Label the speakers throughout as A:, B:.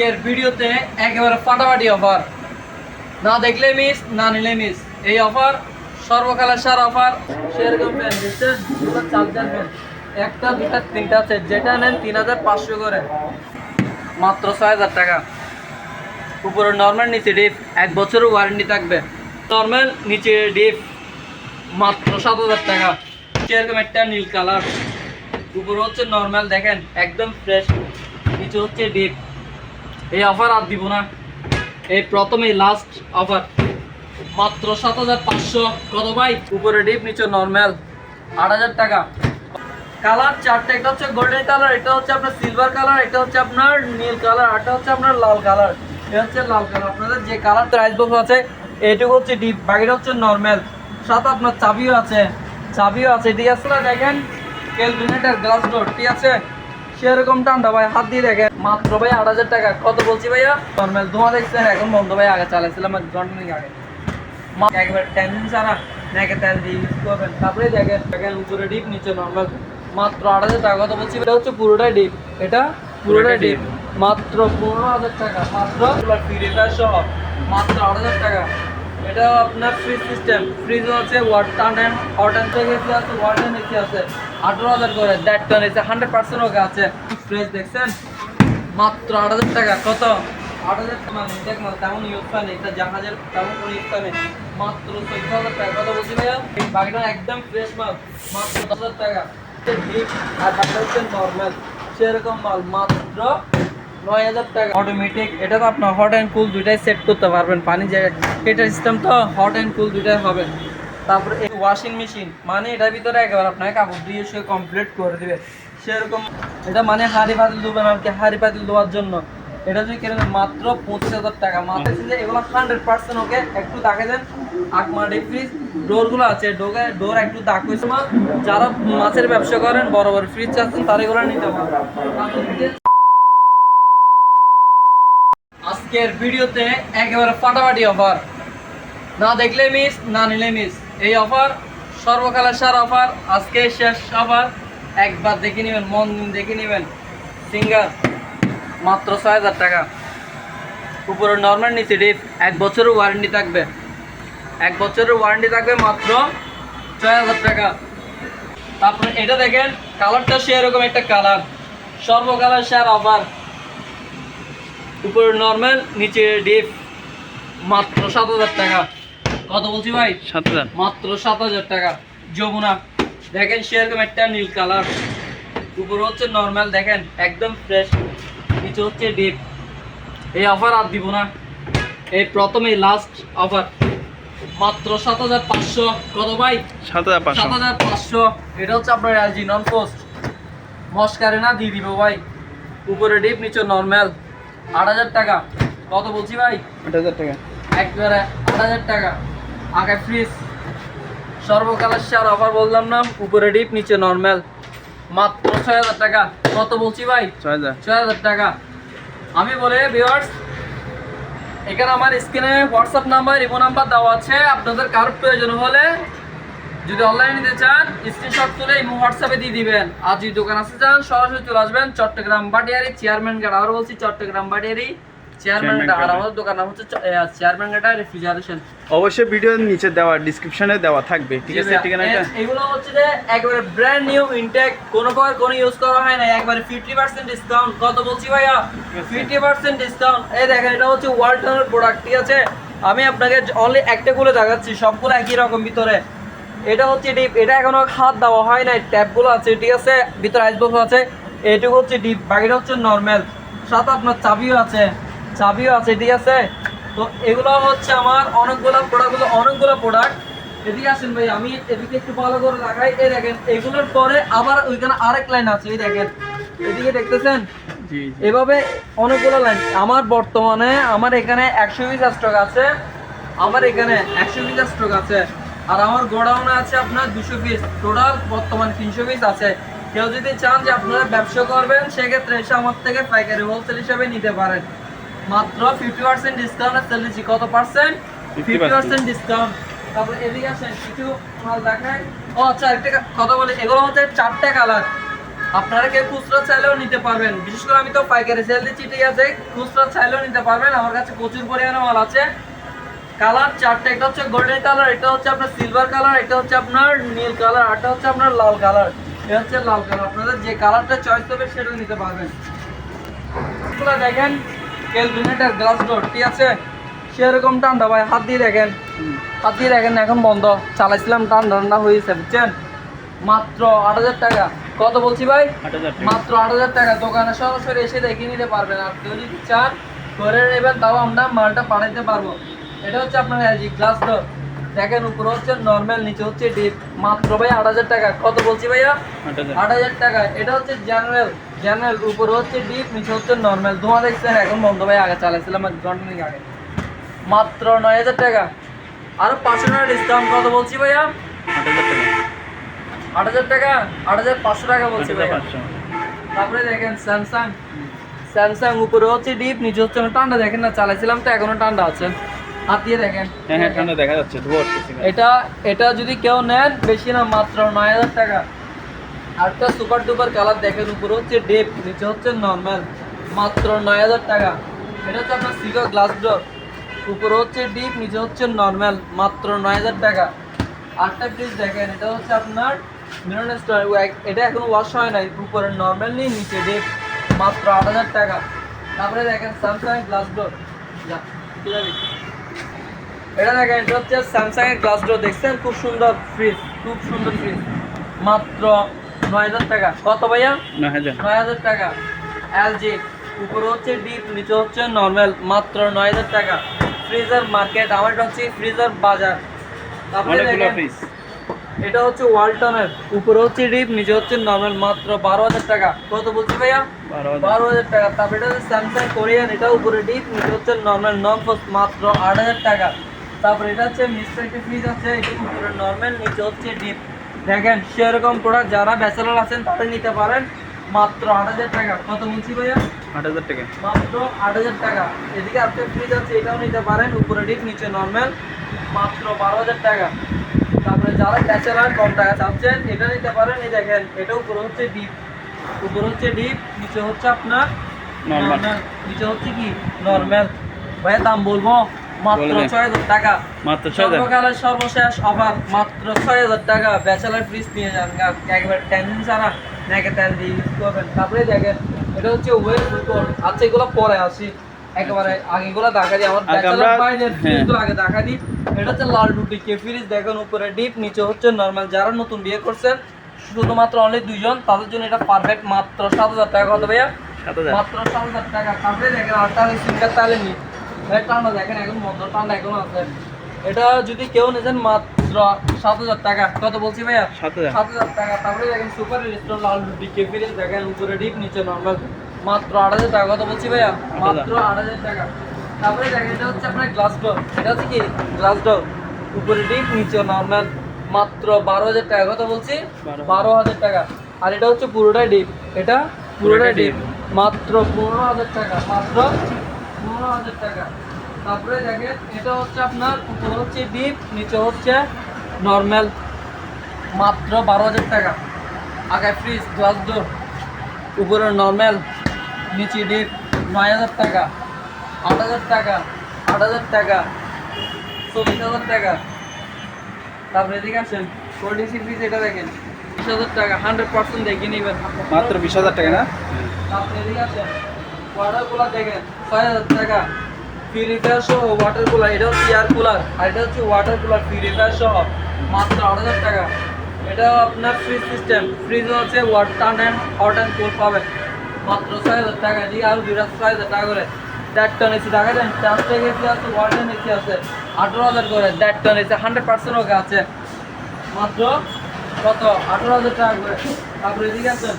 A: আজকের ভিডিওতে একেবারে ফাটাফাটি অফার না দেখলে মিস না নিলে মিস এই অফার সর্বকালের সার অফার সেরকম একটা, দুটা, তিনটা আছে। যেটা নেন তিন হাজার পাঁচশো করে। মাত্র ছয় হাজার টাকা। উপরে নর্মাল নিচে ডিপ এক বছরের ওয়ারেন্টি থাকবে। নর্মাল নিচে ডিপ মাত্র সাত হাজার টাকা। সেরকম একটা নীল কালার উপরে হচ্ছে নর্মাল দেখেন, একদম ফ্রেশ নিচে হচ্ছে ডিপ এই অফার আর দিব না। এই প্রথমেই লাস্ট অফার মাত্র সাত হাজার পাঁচশো। কত ভাই? উপরে ডিপ নিচে নর্মাল আট হাজার টাকা। কালার চারটে, একটা হচ্ছে গোল্ডেন কালার এটা হচ্ছে আপনার সিলভার কালার এটা হচ্ছে আপনার নীল কালার এটা হচ্ছে আপনার লাল কালার এটা হচ্ছে লাল কালার আপনাদের যে কালার প্রাইস বক্স আছে, এইটুকু হচ্ছে ডিপ বাকিটা হচ্ছে নর্মাল সাথে আপনার চাবিও আছে। চাবিও আছে। ঠিক আছে দেখেন ক্যালকুলেটার গ্লাস ডোর ঠিক আছে? সেরকম ঠান্ডা ভাই, হাত দিয়ে দেখেন। মাত্র ভাই আট হাজার টাকা। কত বলছি ভাইয়া? নর্মাল ধোঁয়া দেখছেন? এখন বন্ধ ভাই আগে চালাইছিলাম এক ঘণ্টা নাকি আগে। মা- একবার টেনশন ছাড়া নাকি তেল দিয়ে ইউজ করবেন। তারপরে দেখেন দেখেন উপরে ডিপ নিচে নর্মাল মাত্র আট হাজার টাকা কত বলছি এটা হচ্ছে পুরোটাই ডিপ এটা পুরোটাই ডিপ মাত্র পনেরো হাজার টাকা মাত্র ফিরিফায়ার সহ মাত্র আট হাজার টাকা। এটা আপনার ফ্রিজ সিস্টেম ফ্রিজ আছে water and hot and AC আছে ওয়াটার এসি আছে। আঠারো হাজার করে দ্যাট টন এসে হান্ড্রেড পার্সেন্ট ওকে আছে। ফ্রিজ দেখছেন? মাত্র আট হাজার টাকা। কত? আট হাজার টাকা। তেমন ইউজ পায় না, এটা জাহাজের তেমন কোনো ইউজ পায় মাত্র চোদ্দ হাজার টাকা। কত বলছি ভাইয়া? বাকিটা একদম ফ্রেশ মাল। মাত্র দশ হাজার টাকা। আর বাকিটা হচ্ছে নর্মাল সেরকম মাল। মাত্র নয় হাজার টাকা। অটোমেটিক এটা তো আপনার হট অ্যান্ড সেট করতে পারবেন। এটা সিস্টেম তো হট অ্যান্ড হবে। তারপরে ওয়াশিং মেশিন মানে এটার ভিতরে একেবারে আপনাকে কাপড় দিয়ে কমপ্লিট করে দিবে। সেরকম এটা মানে হাড়ি আর কি, হাড়ি জন্য। এটা যদি মাত্র পঁচিশ হাজার টাকা। মাত্র যে এগুলো হান্ড্রেড পার্সেন্ট ওকে? একটু দেখে দেন। ফ্রিজ ডোরগুলো আছে। ডোরে ডোর একটু দাগ হয়েছে। যারা মাছের ব্যবসা করেন বড় বড় ফ্রিজ তারা এগুলো নিতে পারবেন। আজকের ভিডিওতে একেবারে ফাটাফাটি অফার না দেখলে মিস না নিলে মিস এই অফার সর্বকালের সার অফার আজকে শেষ অফার একবার দেখে নেবেন মন দেখে নেবেন। সিঙ্গার মাত্র ছয় হাজার টাকা। উপরে নর্মাল নিচে ডিপ এক বছরের ওয়ারেন্টি থাকবে। এক বছরের ওয়ারেন্টি থাকবে মাত্র ছয় হাজার টাকা। তারপরে এটা দেখেন কালারটা সেরকম একটা কালার সর্বকালার শেয়ার অফার উপরে নর্মাল নিচে ডিপ মাত্র সাত হাজার টাকা। কত বলছি ভাই?
B: সাত হাজার।
A: মাত্র সাত হাজার টাকা। যমুনা। দেখেন সেরকম একটা নীল কালার। উপরে হচ্ছে নর্মাল দেখেন একদম ফ্রেশ নিচে হচ্ছে ডিপ এই অফার আর দিব না। এই প্রথমেই লাস্ট অফার মাত্র সাত হাজার পাঁচশো। কত ভাই?
B: সাত হাজার পাঁচশো।
A: সাত হাজার পাঁচশো। এটা হচ্ছে আপনার এলজি নন পোস্ট মস্কারে না দিয়ে দিব ভাই। উপরে ডিপ নিচে নর্মাল আট হাজার টাকা। কত বলছি ভাই?
B: আট হাজার টাকা।
A: একবারে আট হাজার টাকা। আগে ফ্রিজ সর্বকালের শেয়ার অফার বললাম না উপরে ডিপ নিচে নর্মাল মাত্র ছয় হাজার টাকা। কত বলছি ভাই?
B: ছয় হাজার
A: ছয় হাজার টাকা। আমি বলে ভিওয়ার্স এখানে আমার স্ক্রিনে হোয়াটসঅ্যাপ নাম্বার ইমো নাম্বার দেওয়া আছে। আপনাদের কারোর প্রয়োজন হলে যদি অনলাইনে নিতে চান স্ক্রিনশট তুলে ইমো হোয়াটসঅ্যাপে দিয়ে দিবেন। আর যদি দোকান আসতে চান সরাসরি চলে আসবেন। চট্টগ্রাম বাটিয়ারি চেয়ারম্যান গাড়ি আবার বলছি চট্টগ্রাম বাটিয়ারি। চেয়ারম্যান আর আমাদের দোকান হচ্ছে চ- এ, চেয়ারম্যান গাড়ি রেফ্রিজারেশন
B: অবশ্যই ভিডিওর নিচে দেওয়া ডিসক্রিপশনে দেওয়া থাকবে ঠিক আছে? ঠিকানাটা?
A: এগুলো হচ্ছে যে একবারে ব্র্যান্ড নিউ ইনটেক কোনো প্রকার কোনো ইউজ করা হয় না একবারে ফিফটি পার্সেন্ট ডিসকাউন্ট কত বলছি ভাইয়া? ফিফটি পার্সেন্ট ডিসকাউন্ট এই দেখেন এটা হচ্ছে ওয়ালটনের প্রোডাক্ট ঠিক আছে? আমি আপনাকে অনলি একটা গুলো দেখাচ্ছি সবগুলো একই রকম ভিতরে। এটা হচ্ছে ডিপ এটা এখনও হাত দেওয়া হয় নাই ট্যাপগুলো আছে ঠিক আছে? ভিতরে আইসবক্স আছে। এটুকু হচ্ছে ডিপ বাকিটা হচ্ছে নর্মাল সাথে আপনার চাবিও আছে। চাবিও আছে ঠিক আছে। তো এগুলো হচ্ছে আমার অনেকগুলো প্রোডাক্টগুলো অনেকগুলো প্রোডাক্ট এদিকে আসেন ভাই আমি এদিকে একটু ভালো করে লাগাই। এই দেখেন এগুলোর পরে আবার ওইখানে আরেক লাইন আছে এই দেখেন। এদিকে দেখতেছেন? এভাবে অনেকগুলো লাইন আমার বর্তমানে আমার এখানে একশো পিস স্টক আছে। আমার এখানে একশো পিস স্টক আছে। আর আমার গোডাউনে আছে আপনার দুশো পিস টোটাল বর্তমান তিনশো পিস আছে। কেউ যদি চান যে আপনারা ব্যবসা করবেন সেক্ষেত্রে এসে আমার থেকে পাইকারি হোলসেল হিসাবে নিতে পারেন। মাত্র ফিফটি পার্সেন্ট ডিসকাউন্টে চলেছি কত পার্সেন্ট ফিফটি পার্সেন্ট ডিসকাউন্ট তারপর এদিকে আসেন কিছু মাল দেখায় ও আচ্ছা একটা কথা বলি, এগুলো হচ্ছে চারটে কালার আপনারা কেউ খুচরা চাইলেও নিতে পারবেন। বিশেষ করে আমি তো পাইকারি সেল দিচ্ছি, ঠিক আছে? খুচরা চাইলেও নিতে পারবেন। আমার কাছে প্রচুর পরিমাণে মাল আছে। কালার চারটে একটা হচ্ছে গোল্ডেন কালার এটা হচ্ছে আপনার সিলভার কালার এটা হচ্ছে আপনার নীল কালার এটা হচ্ছে আপনার লাল কালার এটা হচ্ছে লাল কালার আপনাদের যে কালারটা চয়েস করবে সেটা নিতে পারবেন। দেখেন ক্যালকুলেটার গ্লাস ডোর ঠিক আছে? সেরকম ঠান্ডা ভাই হাত দিয়ে দেখেন। হাত দিয়ে দেখেন এখন বন্ধ। চালাইছিলাম ঠান্ডা ঠান্ডা হয়েছে বুঝছেন? মাত্র আট হাজার টাকা। কত বলছি ভাই? মাত্র আট হাজার টাকা। দোকানে সরাসরি এসে দেখে নিতে পারবেন। আর কেউ যদি চান করে নেবেন তাও আমরা মালটা পাঠাইতে পারব। এটা হচ্ছে আপনার এলজি গ্লাস ডোর দেখেন উপরে হচ্ছে নর্মাল নিচে হচ্ছে ডিপ মাত্র ভাই আট হাজার টাকা। কত বলছি ভাইয়া?
B: আট
A: আট হাজার টাকা। এটা হচ্ছে জেনারেল জেনারেল উপরে হচ্ছে ডিপ নিচে হচ্ছে নর্মাল ধোঁয়া দেখছেন এখন বন্ধ ভাই আগে চালাইছিলাম এক ঘণ্টা আগে। মাত্র নয় হাজার টাকা। আর পাঁচশো টাকা ডিসকাউন্ট কত বলছি ভাইয়া?
B: আট হাজার টাকা।
A: আট হাজার পাঁচশো টাকা বলছি ভাইয়া। তারপরে দেখেন স্যামসাং স্যামসাং উপরে হচ্ছে ডিপ নিচে হচ্ছে ঠান্ডা। দেখেন না চালাইছিলাম তো এখনও ঠান্ডা আছে। হাত দিয়ে দেখেন।
B: হ্যাঁ হ্যাঁ ঠান্ডা দেখা যাচ্ছে
A: এটা এটা যদি কেউ নেন বেশি না মাত্র নয় হাজার টাকা। আরেকটা সুপার ডুপার কালার দেখেন উপরে হচ্ছে ডেপ নিচে হচ্ছে নর্মাল মাত্র নয় হাজার টাকা। এটা হচ্ছে আপনার সিগো গ্লাস ডোর উপরে হচ্ছে ডিপ নিচে হচ্ছে নর্মাল মাত্র নয় হাজার টাকা। আরেকটা ফ্রিজ দেখেন, এটা হচ্ছে আপনার মিরন স্টোর এটা এখন ওয়াশ হয় নাই, উপরে নর্মাল নিয়ে নিচে ডেপ মাত্র আট হাজার টাকা। তারপরে দেখেন স্যামসাং গ্লাস ডোর এটা দেখেন, এটা হচ্ছে স্যামসাং এর গ্লাস ডোর দেখছেন? খুব সুন্দর ফ্রিজ খুব সুন্দর ফ্রিজ মাত্র নয় হাজার টাকা। কত ভাইয়া?
B: নয় হাজার।
A: নয় হাজার টাকা। এলজি উপরে হচ্ছে ডিপ নিচে হচ্ছে নর্মাল মাত্র নয় হাজার টাকা। ফ্রিজার মার্কেট আমার এটা হচ্ছে ফ্রিজার বাজার। তারপরে এটা হচ্ছে ওয়ালটনের উপরে হচ্ছে ডিপ নিচে হচ্ছে নর্মাল মাত্র বারো হাজার টাকা। কত বলছি ভাইয়া?
B: বারো হাজার।
A: টাকা। তারপরে এটা হচ্ছে স্যামসাং কোরিয়ান এটা উপরে ডিপ নিচে হচ্ছে নর্মাল নন মাত্র আট হাজার টাকা। তারপরে এটা হচ্ছে মিস্টার ফ্রিজ আছে এটা উপরে নর্মাল নিচে হচ্ছে ডিপ দেখেন সেরকম প্রোডাক্ট যারা ব্যাচেলর আছেন তারা নিতে পারেন। মাত্র আট হাজার টাকা। কত বলছি ভাইয়া?
B: আট হাজার টাকা।
A: মাত্র আট হাজার টাকা। এদিকে আপনার ফ্রিজ আছে এটাও নিতে পারেন। উপরে ডিপ নিচে নর্মাল মাত্র বারো হাজার টাকা। তারপরে যারা ব্যাচেলার কম টাকা চাচ্ছেন এটা নিতে পারেন। এই দেখেন এটা উপরে হচ্ছে ডিপ উপরে হচ্ছে ডিপ নিচে হচ্ছে আপনার
B: normal,
A: নিচে হচ্ছে কি? নর্মাল ভাইয়া দাম বলব? মাত্র ছয় হাজার টাকা।
B: মাত্র ছয় হাজার।
A: সর্বশেষ অফার মাত্র ছয় হাজার টাকা। ব্যাচেলার ফ্রিজ নিয়ে যান একবার টেনশন ছাড়া নাকি তেল দিয়ে ইউজ করবেন। তারপরে দেখেন এটা হচ্ছে ওয়েল আচ্ছা এগুলো পরে আসি। একেবারে আগেগুলো দেখা দিই আমার ব্যাচেলার
B: আমরা-
A: বাইরের
B: হ্যাঁ।
A: ফ্রিজগুলো আগে দেখা দিই। এটা হচ্ছে লাল রুটি কে ফ্রিজ দেখেন উপরে ডিপ নিচে হচ্ছে নর্মাল যারা নতুন বিয়ে করছেন শুধুমাত্র অনলি দুইজন তাদের জন্য এটা পারফেক্ট মাত্র সাত হাজার টাকা। কত ভাইয়া? মাত্র সাত হাজার টাকা। তারপরে দেখেন আটটা সিঙ্গার তাহলে নি ঠান্ডা দেখেন এখন মন্দ ঠান্ডা এখন আছে। এটা যদি কেউ নিয়েছেন মাত্র সাত হাজার টাকা। কত বলছি ভাইয়া?
B: সাত হাজার।
A: সাত হাজার টাকা। তারপরে দেখেন সুপার রেস্টুরেন্ট লাল রুটি কেফিরিস দেখেন উপরে ডিপ নিচে নর্মাল। মাত্র আট হাজার টাকা। কত বলছি ভাইয়া? মাত্র আট হাজার টাকা। তারপরে দেখেন এটা হচ্ছে আপনার গ্লাস ডোর এটা হচ্ছে কি? গ্লাস ডোর উপরে ডিপ নিচে নর্মাল। মাত্র বারো হাজার টাকা। কত বলছি?
B: বারো।
A: হাজার টাকা। আর এটা হচ্ছে পুরোটাই ডিপ। এটা পুরোটাই ডিপ। মাত্র পনেরো হাজার টাকা। মাত্র পনেরো হাজার টাকা। তারপরে দেখেন এটা হচ্ছে আপনার উপরে হচ্ছে ডিপ নিচে হচ্ছে নর্মাল মাত্র বারো হাজার টাকা। আগে ফ্রিজ গ্লাস ডোর উপরে নর্মাল নিচে ডিপ নয় হাজার টাকা আট হাজার টাকা আট হাজার টাকা চল্লিশ হাজার টাকা। তারপরে এদিকে আসেন কোল্ড ফ্রিজ এটা দেখেন বিশ হাজার টাকা হান্ড্রেড পার্সেন্ট দেখে নেবেন।
B: মাত্র বিশ হাজার টাকা না?
A: আপনি এদিকে আসেন ওয়াটার কুলার দেখেন, ছয় হাজার টাকা। পিউরিফায়ার সহ ওয়াটার কুলার এটা হচ্ছে এয়ার কুলার আর এটা হচ্ছে ওয়াটার কুলার পিউরিফায়ার সহ, মাত্র আট হাজার টাকা। এটা আপনার ফ্রিজ সিস্টেম ফ্রিজ হচ্ছে water and hot and cold পাবেন। মাত্র ছয় হাজার টাকা এদিকে আরও দুইটা ছয় হাজার টাকা করে। দেড় টন এসি টাকা দেন চারটে এসি আছে? ওয়ার্ডেন এসি আছে। আঠেরো হাজার করে দেড় ton AC hundred percent okay আছে। মাত্র কত? আঠারো হাজার টাকা করে। তারপরে এদিকে আছেন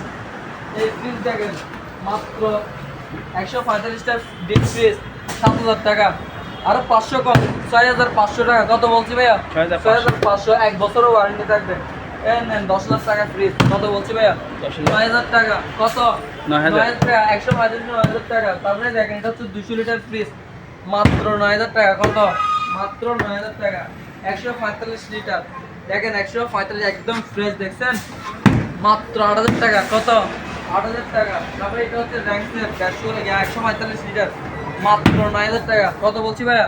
A: এই ফ্রিজ দেখেন, মাত্র একশো পঁয়তাল্লিশটা ডিপ ফ্রিজ সাত হাজার টাকা। আরও পাঁচশো কম ছয় হাজার পাঁচশো টাকা। কত বলছি ভাইয়া? ছয় হাজার পাঁচশো। এক বছরও ওয়ারেন্টি থাকবে। নেন দশ হাজার টাকা ফ্রিজ কত বলছি ভাইয়া? নয় হাজার টাকা। কত?
B: নয় হাজার।
A: টাকা একশো পঁয়তাল্লিশ নয় হাজার টাকা। তারপরে দেখেন এটা হচ্ছে দুশো লিটার ফ্রিজ মাত্র নয় হাজার টাকা। কত? মাত্র নয় হাজার টাকা। একশো পঁয়তাল্লিশ লিটার। দেখেন একশো পঁয়তাল্লিশ একদম ফ্রেশ দেখছেন? মাত্র আট হাজার টাকা। কত? আট হাজার টাকা। তারপরে এটা হচ্ছে একশো পঁয়তাল্লিশ লিটার মাত্র নয় হাজার টাকা। কত বলছি ভাইয়া?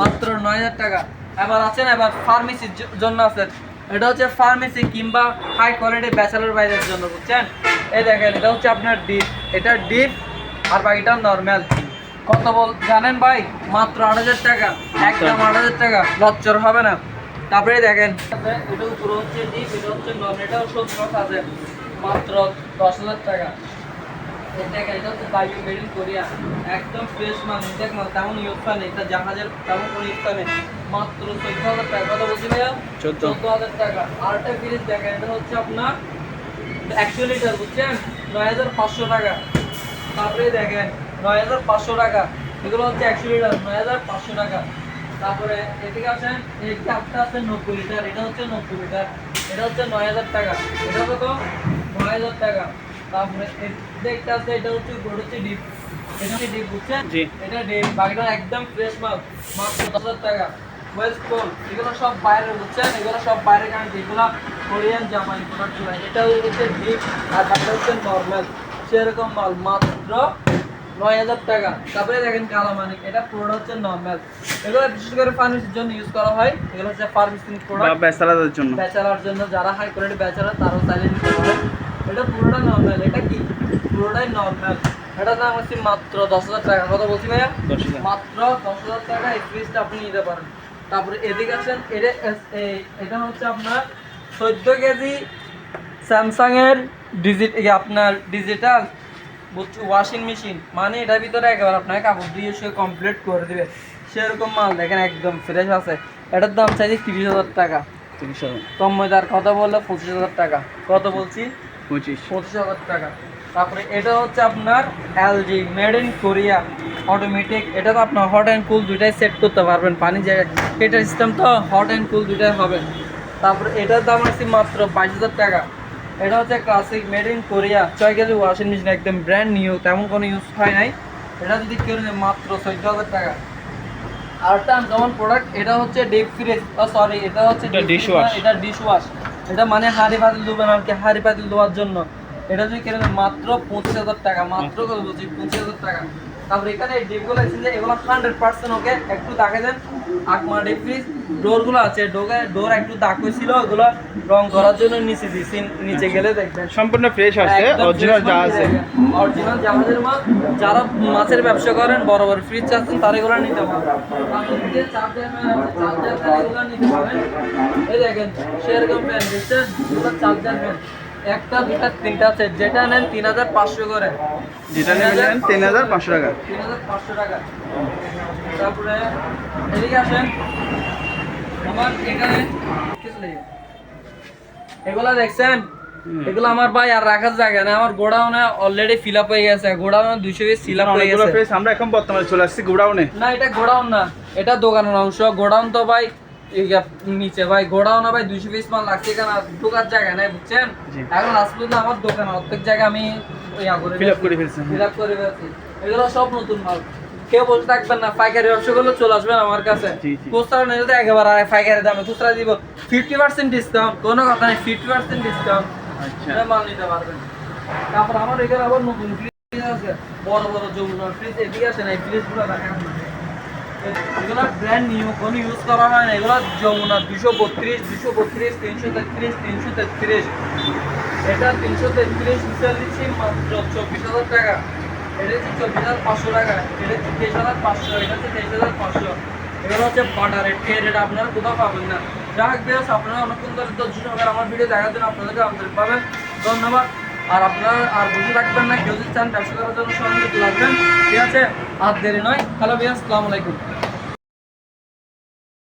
A: মাত্র নয় হাজার টাকা। এবার আছেন এবার ফার্মেসির জন্য আছেন এটা হচ্ছে ফার্মেসি কিংবা হাই কোয়ালিটি ব্যাচেলর বাইরের জন্য বুঝছেন? এই দেখেন এটা হচ্ছে আপনার ডিপ এটা ডিপ আর বাকিটা নর্মাল কত বল জানেন ভাই? মাত্র আট হাজার টাকা। একদম আট হাজার টাকা। লচ্চর হবে না। তারপরে দেখেন। এটা পুরো হচ্ছে ডিপ এটা হচ্ছে নর্মাল এটাও সত্তর আছে। মাত্র দশ হাজার টাকা। দেখেন এটা হচ্ছে বায়ু মেডিন কোরিয়া একদম ফ্রেশ মাল ইনটেক মাল তেমন ইউজ হয় না এটা জাহাজের তেমন কোনো ইউজ হয় মাত্র চোদ্দ হাজার টাকা। কথা বলছি ভাইয়া?
B: চোদ্দ।
A: হাজার টাকা। আরেকটা ফ্রিজ দেখেন এটা হচ্ছে আপনার একশো লিটার বুঝছেন? নয় হাজার পাঁচশো টাকা। তারপরে দেখেন নয় হাজার পাঁচশো টাকা। এগুলো হচ্ছে একশো লিটার নয় হাজার পাঁচশো টাকা। তারপরে এদিকে আছেন এই কাপটা আছে নব্বই লিটার এটা হচ্ছে নব্বই লিটার এটা হচ্ছে নয় হাজার টাকা। এটা কত? হাজার টাকা। তারপরে দেখতে আছে এটা হচ্ছে গোট হচ্ছে ডিপ এটা হচ্ছে ডিপ বুঝছেন?
B: জি।
A: এটা ডিপ বাকিটা একদম ফ্রেশ মাল মাত্র দশ হাজার টাকা। ওয়েস্ট কোল এগুলো সব বাইরে বুঝছেন? এগুলো সব বাইরে কারণ এগুলো কোরিয়ান জামাই প্রোডাক্ট এটা হচ্ছে ডিপ আর বাকিটা হচ্ছে নর্মাল সেরকম মাল মাত্র নয় হাজার টাকা। তারপরে দেখেন কালামানিক এটা পুরোটা হচ্ছে নর্মাল এগুলো বিশেষ করে ফার্মেসির জন্য ইউজ করা হয়। এগুলো হচ্ছে ফার্মেসি প্রোডাক্ট
B: বেচারাদের জন্য।
A: ব্যাচেলার জন্য যারা হাই কোয়ালিটি ব্যাচেলার তারাও চাইলে নিতে পারেন। এটা পুরোটা নর্মাল এটা কি? পুরোটাই নর্মাল এটা দাম হচ্ছে মাত্র দশ হাজার টাকা। কত বলছি ভাইয়া? মাত্র দশ হাজার টাকা এই ফ্রিজটা আপনি নিতে পারেন। তারপরে এদিকে আছেন এটা এটা হচ্ছে আপনার চোদ্দ কেজি স্যামসাং এর ডিজিট আপনার ডিজিটাল ওয়াশিং মেশিন মানে এটার ভিতরে একেবারে আপনাকে কাপড় দিয়ে সে কমপ্লিট করে দেবে। সেরকম মাল দেখেন একদম ফ্রেশ আছে। এটার দাম চাইছি তিরিশ হাজার টাকা।
B: তিরিশ হাজার।
A: তন্ময়দার কথা বলল পঁচিশ হাজার টাকা। কত বলছি?
B: পঁচিশ।
A: পঁচিশ হাজার টাকা। তারপরে এটা হচ্ছে আপনার LG made in Korea automatic এটা তো আপনার হট অ্যান্ড কুল দুইটাই সেট করতে পারবেন পানি জায়গায় এটা সিস্টেম তো হট অ্যান্ড কুল দুইটাই হবে। তারপরে এটার দাম আছে মাত্র বাইশ হাজার টাকা। এটা হচ্ছে ক্লাসিক মেড ইন কোরিয়া ছয় কেজি ওয়াশিং মেশিন একদম ব্র্যান্ড নিউ তেমন কোনো ইউজ হয় নাই। এটা যদি কেউ মাত্র চোদ্দ হাজার টাকা। আরেকটা আনকমন প্রোডাক্ট এটা হচ্ছে ডিপ ফ্রিজ সরি এটা হচ্ছে
B: এটা
A: freeze এটা ডিশ ওয়াশ এটা মানে হাড়ি পাতিল ধুবেন আর কি হাড়ি পাতিল ধোয়ার জন্য। এটা যদি কেন মাত্র পঁচিশ হাজার টাকা, মাত্র কত বলছি? পঁচিশ হাজার টাকা। তারপরে এখানে ডিপগুলো যে এগুলো হান্ড্রেড পার্সেন্ট ওকে একটু দেখে দেন। আকমা ডিপ ফ্রিজ ডোরগুলো আছে ডোরে ডোর একটু দাগ হয়েছিল ওগুলো রং করার জন্য নিচে দিয়েছি নিচে গেলে দেখবেন।
B: সম্পূর্ণ ফ্রেশ আছে অরিজিনাল যা আছে।
A: অরিজিনাল জাহাজের মাল যারা মাছের ব্যবসা করেন বড় বড় ফ্রিজ চাচ্ছেন তারা এগুলো নিতে পারেন এই দেখেন সেরকম দেখছেন? এগুলো চার্জার ফ্যান একটা দুটা তিনটা আছে। যেটা নেন তিন হাজার পাঁচশো করে।
B: যেটা নেবেন তিন হাজার পাঁচশো টাকা।
A: তিন হাজার পাঁচশো টাকা। তারপরে এদিকে আসেন। আমার এখানে কিছু নেই। এগুলা দেখছেন? এগুলো আমার ভাই আর রাখার জায়গা না আমার গোডাউনে অলরেডি ফিল আপ হয়ে গেছে। গোডাউনে দুইশো পিস ফিল আপ হয়ে গেছে।
B: আমরা এখন বর্তমানে চলে আসছি গোডাউনে।
A: না এটা গোডাউন না। এটা দোকানের অংশ। গোডাউন তো ভাই নিচে ভাই গোডাউনে ভাই দুইশো পিস মাল লাগছে আর ঢোকার জায়গা নেই বুঝছেন? এখন আমার দোকান অর্ধেক জায়গা আমি করে
B: করে ফেলছেন।
A: ফিল আপ করে ফেলছি। এগুলো সব নতুন মাল। কেউ বসে থাকবেন না পাইকারি ব্যবসা করলে চলে আসবেন আমার কাছে।
B: জি, জি।
A: খুচরা নিলে তো একেবারে পাইকারি দামে খুচরা দিব। ফিফটি পার্সেন্ট ডিসকাউন্ট কোনো কথা নেই ফিফটি পার্সেন্ট ডিসকাউন্ট মাল নিতে পারবেন। তারপর আমার এখানে আবার নতুন ফ্রিজ আছে। বড় বড় যমুনার ফ্রিজ এদিকে আসে না এই ফ্রিজগুলো দেখেন। এগুলো ব্র্যান্ড নিউ কোনো ইউজ করা হয় না। এগুলো যমুনা দুশো বত্রিশ দুশো বত্রিশ, তিনশো তেত্রিশ তিনশো তেত্রিশ। এটা তিনশো তেত্রিশ দিচ্ছি মাত্র চব্বিশ হাজার টাকা। এটা হচ্ছে চব্বিশ হাজার পাঁচশো টাকা। এটা হচ্ছে তেইশ হাজার পাঁচশো, এটা হচ্ছে তেইশ হাজার পাঁচশো। এগুলো হচ্ছে বাটার রেট রেট আপনারা কোথাও পাবেন না। যাই হোক বেশ আপনারা অনেকক্ষণ ধরে আমার ভিডিও দেখার জন্য আপনাদেরকে পাবেন। ধন্যবাদ। আর আপনারা আর বুঝে রাখবেন না। কেউ যদি চান ব্যবসা করার জন্য সঙ্গে লাগবেন ঠিক আছে? আর দেরি নয়। হ্যালো বিয়াস আসসালামু